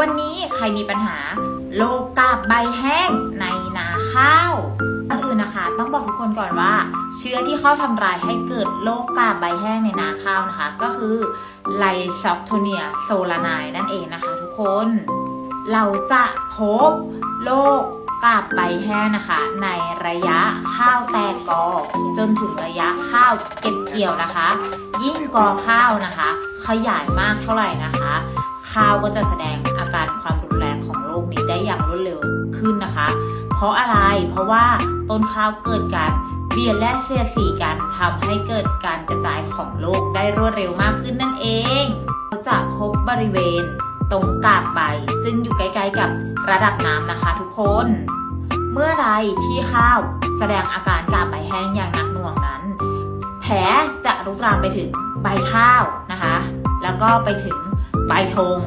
วันนี้ใครมีปัญหาโรคกาบใบแห้งในนาข้าวก่อนอื่นนะคะ ต้องบอกทุกคนก่อนว่า เชื้อที่เข้าทำลายให้เกิดโรคกาบใบแห้งในนาข้าวนะคะ ก็คือไลซอกโทเนียโซลานายนั่นเองนะคะ ทุกคน เราจะพบโรคกาบใบแห้งนะคะ ในระยะข้าวแตกกอจนถึงระยะข้าวเก็บเกี่ยวนะคะ ยิ่งกอข้าวนะคะ ขยายมากเท่าไหร่นะคะ ข้าวก็จะแสดงอาการความรุนแรงของโรคนี้ได้อย่างรวดเร็วขึ้นนะคะ เพราะอะไร เพราะว่าต้นข้าวเกิดการเบียดและเสียดสีกันทำให้เกิดการกระจายของโรคได้รวดเร็วมากขึ้นนั่นเองเราจะพบบริเวณตรงกาบใบ ซึ่งอยู่ใกล้ๆกับระดับน้ำนะคะทุกคน เมื่อไรที่ข้าวแสดงอาการกาบใบแห้งอย่างหนักหน่วงนั้น แผลจะลุกลามไปถึงใบข้าวนะคะ แล้วก็ไปถึง ใบธง